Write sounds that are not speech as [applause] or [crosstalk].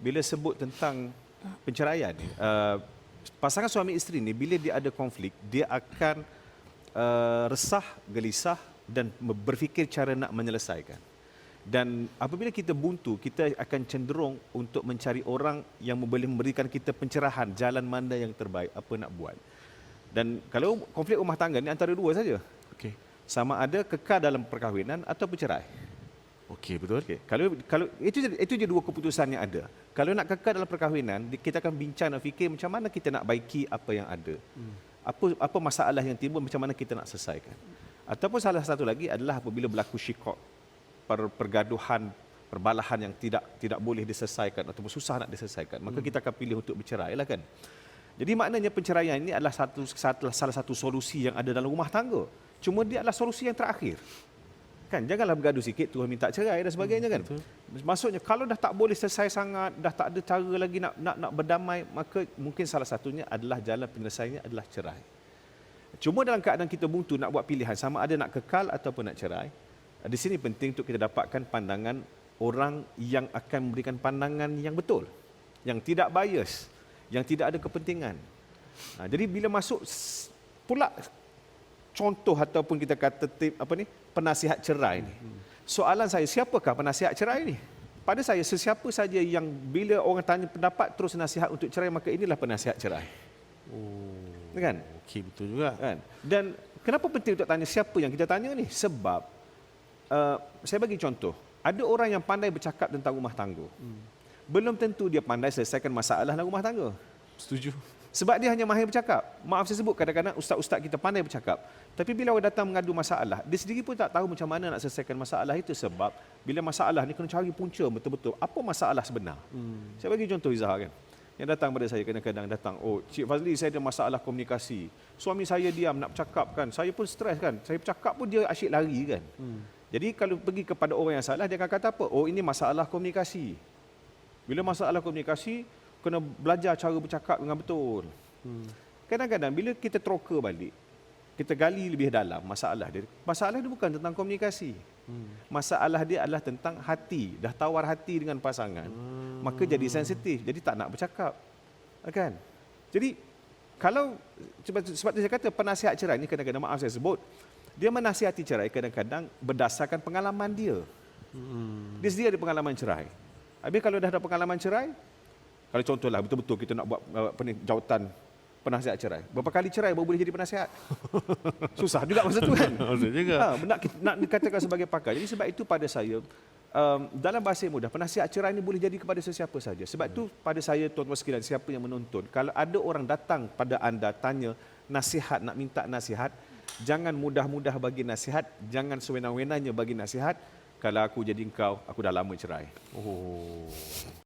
bila sebut tentang penceraian ni, uh, pasangan suami isteri ni bila dia ada konflik, dia akan uh, resah, gelisah dan berfikir cara nak menyelesaikan. Dan apabila kita buntu, kita akan cenderung untuk mencari orang yang boleh memberikan kita pencerahan jalan mana yang terbaik, apa nak buat. Dan kalau konflik rumah tangga ni antara dua saja. Okey. Sama ada kekal dalam perkahwinan atau bercerai. Okey, betul. Okey, kalau kalau itu je, itu je dua keputusan yang ada. Kalau nak kekal dalam perkahwinan, kita akan bincang dan fikir macam mana kita nak baiki apa yang ada. Hmm. Apa apa masalah yang timbul macam mana kita nak selesaikan. Ataupun salah satu lagi adalah apabila berlaku syikok per, pergaduhan perbalahan yang tidak tidak boleh diselesaikan ataupun susah nak diselesaikan, maka kita akan pilih untuk bercerai lah kan. Jadi maknanya penceraian ini adalah satu, satu salah satu solusi yang ada dalam rumah tangga. Cuma dia adalah solusi yang terakhir. Kan janganlah bergaduh sikit Tuhan minta cerai dan sebagainya kan. betul. Maksudnya kalau dah tak boleh selesai sangat, dah tak ada cara lagi nak nak nak berdamai, maka mungkin salah satunya adalah jalan penyelesaiannya adalah cerai. Cuma dalam keadaan kita buntu nak buat pilihan sama ada nak kekal ataupun nak cerai, di sini penting untuk kita dapatkan pandangan orang yang akan memberikan pandangan yang betul, yang tidak bias, yang tidak ada kepentingan. Ha, jadi bila masuk pula contoh ataupun kita kata tip, apa ni penasihat cerai ni. Soalan saya siapakah penasihat cerai ni? Pada saya sesiapa saja yang bila orang tanya pendapat terus nasihat untuk cerai maka inilah penasihat cerai. Oh. Kan? Okey, betul juga. Kan? Dan kenapa penting untuk tanya siapa yang kita tanya ni? Sebab uh, saya bagi contoh, ada orang yang pandai bercakap tentang rumah tangga. Belum tentu dia pandai selesaikan masalah dalam rumah tangga. Setuju. Sebab dia hanya mahir bercakap. Maaf saya sebut kadang-kadang ustaz-ustaz kita pandai bercakap. Tapi bila orang datang mengadu masalah, dia sendiri pun tak tahu macam mana nak selesaikan masalah itu sebab bila masalah ni kena cari punca betul-betul. Apa masalah sebenar? Hmm. Saya bagi contoh Izzah kan. Yang datang pada saya kadang-kadang datang, oh Cik Fazli saya ada masalah komunikasi. Suami saya diam nak bercakap kan. Saya pun stres kan. Saya bercakap pun dia asyik lari kan. Hmm. Jadi kalau pergi kepada orang yang salah, dia akan kata apa? Oh ini masalah komunikasi. Bila masalah komunikasi, kena belajar cara bercakap dengan betul. Hmm. Kadang-kadang bila kita troka balik, kita gali lebih dalam masalah dia. Masalah dia bukan tentang komunikasi. Hmm. Masalah dia adalah tentang hati. Dah tawar hati dengan pasangan, hmm. maka jadi sensitif. Jadi tak nak bercakap. Kan? Jadi kalau sebab, sebab tu saya kata penasihat cerai ni kadang-kadang maaf saya sebut, dia menasihati cerai kadang-kadang berdasarkan pengalaman dia. Hmm. Dia sendiri ada pengalaman cerai. Habis kalau dah ada pengalaman cerai, kalau contohlah betul-betul kita nak buat uh, apa ni jawatan penasihat cerai. Berapa kali cerai baru boleh jadi penasihat? [laughs] Susah juga masa tu kan. [laughs] Betul juga. Ha, nak, nak dikatakan sebagai pakar. Jadi sebab itu pada saya, um, dalam bahasa yang mudah, penasihat cerai ini boleh jadi kepada sesiapa saja. Sebab itu pada saya, tuan-tuan sekalian, siapa yang menonton, kalau ada orang datang pada anda tanya nasihat, nak minta nasihat, jangan mudah-mudah bagi nasihat, jangan sewenang-wenangnya bagi nasihat. Kalau aku jadi engkau, aku dah lama cerai. Oh.